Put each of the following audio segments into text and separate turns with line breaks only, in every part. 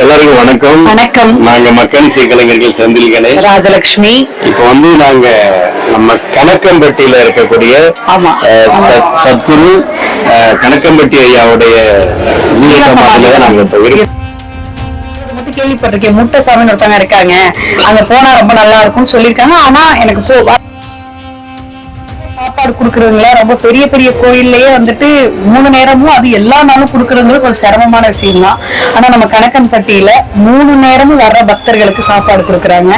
எல்லாருக்கும் வணக்கம்.
வணக்கம்.
நாங்க மக்கள் கலைஞர்கள் செந்தில்களே.
ராஜலட்சுமி
இப்ப வந்து நாங்க நம்ம கணக்கம்பட்டியில இருக்கக்கூடிய சத்குரு கணக்கம்பட்டி ஐயாவுடைய ஜீவ சமாதியில தான் நாங்க இப்ப இருக்கோம்.
கேள்விப்பட்டிருக்கேன். முட்டை சாமின்னு ஒருத்தவங்க இருக்காங்க. அங்க போனா ரொம்ப நல்லா இருக்கும்னு சொல்லியிருக்காங்க. ஆனா எனக்கு போ சாப்பாடு குடுக்கறவங்கள ரொம்ப பெரிய பெரிய கோயில்லயே வந்துட்டு மூணு நேரமும் அது எல்லா நாளும் கொடுக்குறவங்களுக்கு ஒரு சிரமமான விஷயம் தான் ஆனா நம்ம கணக்கன்பட்டியில மூணு நேரமும் வர்ற பக்தர்களுக்கு சாப்பாடு கொடுக்கறாங்க.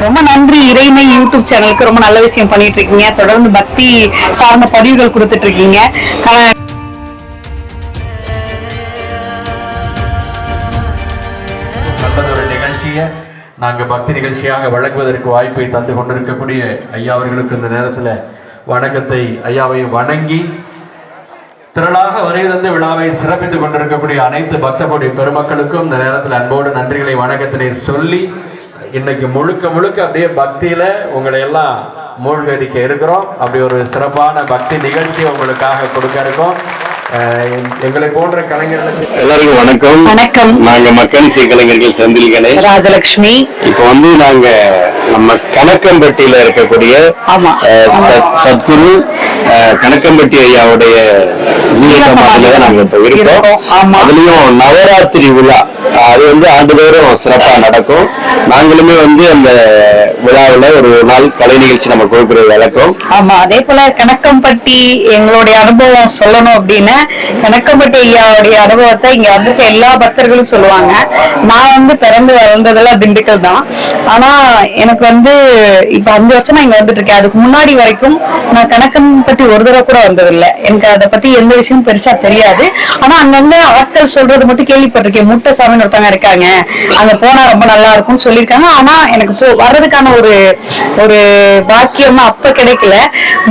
ரொம்ப நன்றி இறைமை யூடியூப் சேனலுக்கு. ரொம்ப நல்ல விஷயம் பண்ணிட்டு இருக்கீங்க தொடர்ந்து பக்தி சார்ந்த பதிவுகள் கொடுத்துட்டு இருக்கீங்க க-
நிகழ்ச்சியை நாங்கள் பக்தி நிகழ்ச்சியாக வழங்குவதற்கு வாய்ப்பை தந்து கொண்டிருக்கக்கூடிய ஐயா அவர்களுக்கு இந்த நேரத்தில் வணக்கத்தை ஐயாவை வணங்கி திரளாக வருகை தந்து விழாவை சிறப்பித்துக் கொண்டிருக்கக்கூடிய அனைத்து பக்த பெருமக்களுக்கும் இந்த நேரத்தில் அன்போடு நன்றிகளை வணக்கத்தினை சொல்லி இன்னைக்கு முழுக்க முழுக்க அப்படியே பக்தியில உங்களை எல்லாம் மூழ்கடிக்க இருக்கிறோம். அப்படி ஒரு சிறப்பான பக்தி நிகழ்ச்சி உங்களுக்காக கொடுக்க இருக்கோம். எங்களை போன்ற கலைஞர்களுக்கு
எல்லாருக்கும் வணக்கம்.
வணக்கம்.
நாங்க மக்கள் கலைஞர்கள் செந்தில்களே
ராஜலட்சுமி
இப்ப வந்து நாங்க நம்ம கணக்கம்பட்டியில இருக்கக்கூடிய
ஆமா.
அஹ், சத்- சத்குரு அஹ், கணக்கம்பட்டி ஐயாவுடைய ஜீவ
ஜீவ
சமாதியில தான் நாங்க இப்ப இருக்கோம். அதுலயும் நவராத்திரி விழா அது வந்து ஆண்டுதோறும் சிறப்பா நடக்கும். நாங்களுமே வந்து அந்த விழாவுல ஒரு நாள் கலை நிகழ்ச்சி நம்ம கொடுக்கறது வழக்கம்.
ஆமா அதே போல கணக்கம்பட்டி எங்களுடைய அனுபவம் சொல்லணும் அப்படின்னா கணக்கம்பட்டி ஐயாவுடைய அனுபவத்தை இங்க வந்துட்டு எல்லா பக்தர்களும் சொல்லுவாங்க. நான் வந்து பிறந்து வளர்ந்ததெல்லாம் திண்டுக்கல் தான். ஆனா எனக்கு வந்து இப்ப அஞ்சு வருஷம் நான் இங்க வந்துட்டு இருக்கேன். அதுக்கு முன்னாடி வரைக்கும் நான் கணக்கம்பட்டி ஒரு தடவை கூட வந்ததில்லை. எனக்கு அதை பத்தி எந்த விஷயமும் பெருசா தெரியாது. ஆனா அங்கங்க ஆட்கள் சொல்றது மட்டும் கேள்விப்பட்டிருக்கேன். முட்டை சாமின்னு ஒருத்தவங்க இருக்காங்க. அங்க போனா ரொம்ப நல்லா இருக்கும். சொல்லியிருக்காங்க. ஆனா எனக்கு போ வர்றதுக்கான ஒரு ஒரு பாக்கியம் அப்ப கிடைக்கல.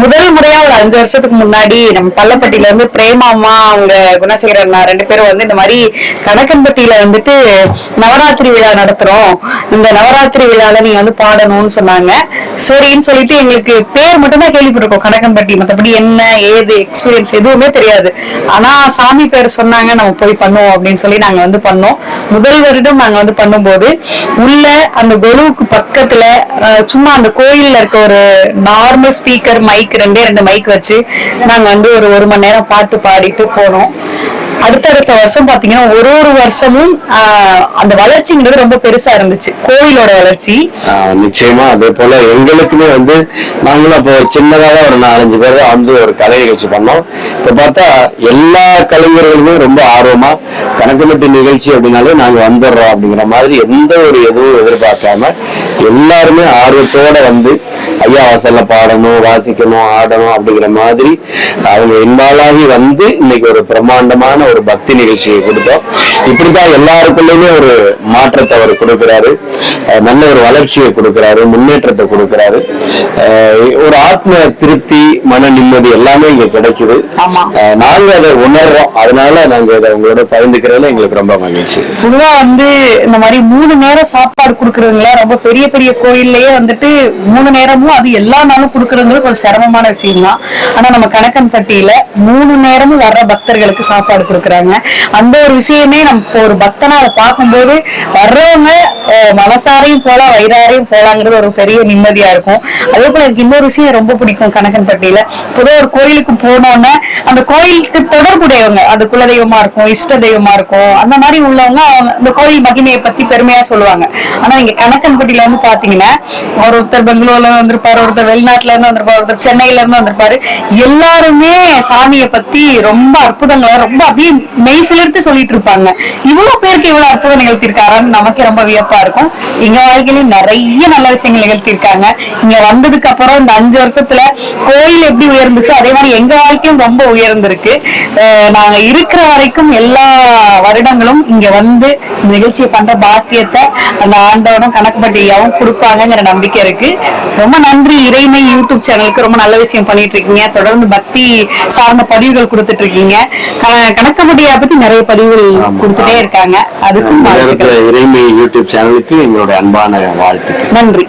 முதல் முறையா ஒரு அஞ்சு வருஷத்துக்கு முன்னாடி நம்ம பள்ளப்பட்டியில இருந்து பிரேமாமா அவங்க குணசேகரன் அண்ணா ரெண்டு பேரும் வந்து இந்த மாதிரி கணக்கன்பட்டியில வந்துட்டு நவராத்திரி விழா நடத்துறோம். இந்த நவராத்திரி விழால நீங்க வந்து பாடணும்னு சொன்னாங்க. சரின்னு சொல்லிட்டு எங்களுக்கு பேர் மட்டும்தான் கேள்விப்பட்டிருக்கோம். கணக்கன்பட்டி மத்தபடி என்ன ஏது எக்ஸ்பீரியன்ஸ் எதுவுமே தெரியாது. ஆனா சாமி பேர் சொன்னாங்க நம்ம போய் பண்ணுவோம் அப்படின்னு சொல்லி நாங்க வந்து பண்ணோம். முதல் வருடம் நாங்க வந்து பண்ணும்போது உள்ள அந்த கொலுவுக்கு பக்கத்துல சும்மா அந்த கோயில்ல இருக்க ஒரு நார்மல் ஸ்பீக்கர் மைக் ரெண்டே ரெண்டு மைக் வச்சு நாங்க வந்து ஒரு ஒரு மணி நேரம் பாட்டு பாடிட்டு போனோம். அடுத்தடுத்த வருஷம் பாத்தீங்கன்னா ஒரு ஒரு வருஷமும் அந்த வளர்ச்சிங்கிறது ரொம்ப பெருசா இருந்துச்சு. கோயிலோட வளர்ச்சி.
நிச்சயமா அதே போல எங்களுக்குமே வந்து நாங்களும் அப்போ சின்னதாக ஒரு நாலஞ்சு பேர் வந்து ஒரு கலை நிகழ்ச்சி பண்ணோம். இப்ப பார்த்தா எல்லா கலைஞர்களுமே ரொம்ப ஆர்வமா கணக்குமட்டி நிகழ்ச்சி அப்படின்னாலே நாங்க வந்துடுறோம் அப்படிங்கிற மாதிரி எந்த ஒரு எதுவும் எதிர்பார்க்காம எல்லாருமே ஆர்வத்தோட வந்து ஐயா வாசல்ல பாடணும் வாசிக்கணும் ஆடணும் அப்படிங்கிற மாதிரி அவங்க இன்வால்வ் வந்து இன்னைக்கு ஒரு பிரம்மாண்டமான ஒரு பக்தி நிகழ்ச்சியை கொடுத்தோம். இப்படிதான் எல்லாருக்குள்ளயுமே ஒரு மாற்றத்தை அவர் கொடுக்கிறாரு. நல்ல ஒரு வளர்ச்சியை கொடுக்கிறாரு முன்னேற்றத்தை கொடுக்கிறாரு. ஒரு ஆத்ம திருப்தி மன நிம்மதி எல்லாமே இங்க கிடைக்குது. நாங்க அதை உணர்றோம். அதனால நாங்க இதை உங்களோட பகிர்ந்துக்கிறதுல எங்களுக்கு ரொம்ப மகிழ்ச்சி.
பொதுவா வந்து இந்த மாதிரி மூணு நேரம் சாப்பாடு குடுக்கறதுங்கள ரொம்ப பெரிய பெரிய கோயில்லயே வந்துட்டு மூணு நேரமும் அது எல்லா நாளும் கொடுக்கறதுங்கிறது ஒரு சிரமமான விஷயம் தான் ஆனா நம்ம கணக்கன் பட்டியில மூணு நேரமும் வர்ற பக்தர்களுக்கு சாப்பாடு கொடுக்குறாங்க. அந்த ஒரு விஷயமே நம்ம ஒரு பக்தனா அதை பார்க்கும்போது வர்றவங்க மனசாரையும் போலாம் வயிறாரையும் போலாங்கிறது ஒரு பெரிய நிம்மதியா இருக்கும். அதே போல எனக்கு இன்னொரு விஷயம் ரொம்ப பிடிக்கும் கணக்கன்பட்டியில பொதுவாக ஒரு கோயிலுக்கு போனோம்னா அந்த கோயிலுக்கு தொடர்புடையவங்க அது குலதெய்வமா இருக்கும் இஷ்ட தெய்வமா இருக்கும் அந்த மாதிரி உள்ளவங்க அவங்க கோயில் மகிமையை பத்தி பெருமையா சொல்லுவாங்க. ஆனா இங்க கணக்கன்பட்டியில வந்து பாத்தீங்கன்னா ஒரு ஒருத்தர் பெங்களூர்ல இருந்து வந்திருப்பாரு ஒருத்தர் வெளிநாட்டுல இருந்து வந்திருப்பாரு ஒருத்தர் சென்னையில இருந்து வந்திருப்பாரு. எல்லாருமே சாமியை பத்தி ரொம்ப அற்புதங்களை ரொம்ப அப்படியே மெய் சிலிர்த்து சொல்லிட்டு இருப்பாங்க. இவ்வளவு பேருக்கு இவ்வளவு அற்புதம் நிகழ்த்திருக்காருன்னு நமக்கே ரொம்ப வியப்பா இருக்கும். எங்க வாழ்க்கையிலும் நிறைய நல்ல விஷயங்கள் நிகழ்த்திருக்காங்க இங்க வந்ததுக்கு அப்புறம் இந்த அஞ்சு வருஷத்துல கோயில் எப்படி உயர்ந்துச்சோ அதே மாதிரி எங்க வாழ்க்கையும் ரொம்ப உயர்ந்திருக்கு. நாங்க இருக்கிற வரைக்கும் எல்லா வருடங்களும் இங்க வந்து நிகழ்ச்சியை பண்ற பாக்கியத்தை அந்த ஆண்டவனும் கணக்குப்பட்டியாவும் கொடுப்பாங்கங்கிற நம்பிக்கை இருக்கு. ரொம்ப நன்றி இறைமை யூடியூப் சேனலுக்கு. ரொம்ப நல்ல விஷயம் பண்ணிட்டு இருக்கீங்க தொடர்ந்து பக்தி சார்ந்த பதிவுகள் கொடுத்துட்டு இருக்கீங்க க- கணக்குப்பட்டியை பத்தி நிறைய பதிவுகள். கொடுத்துட்டே இருக்காங்க. அதுக்கும்
இறைமை யூடியூப் சேனலுக்கு எங்களுடைய அன்பான வாழ்த்துக்கள்.
நன்றி.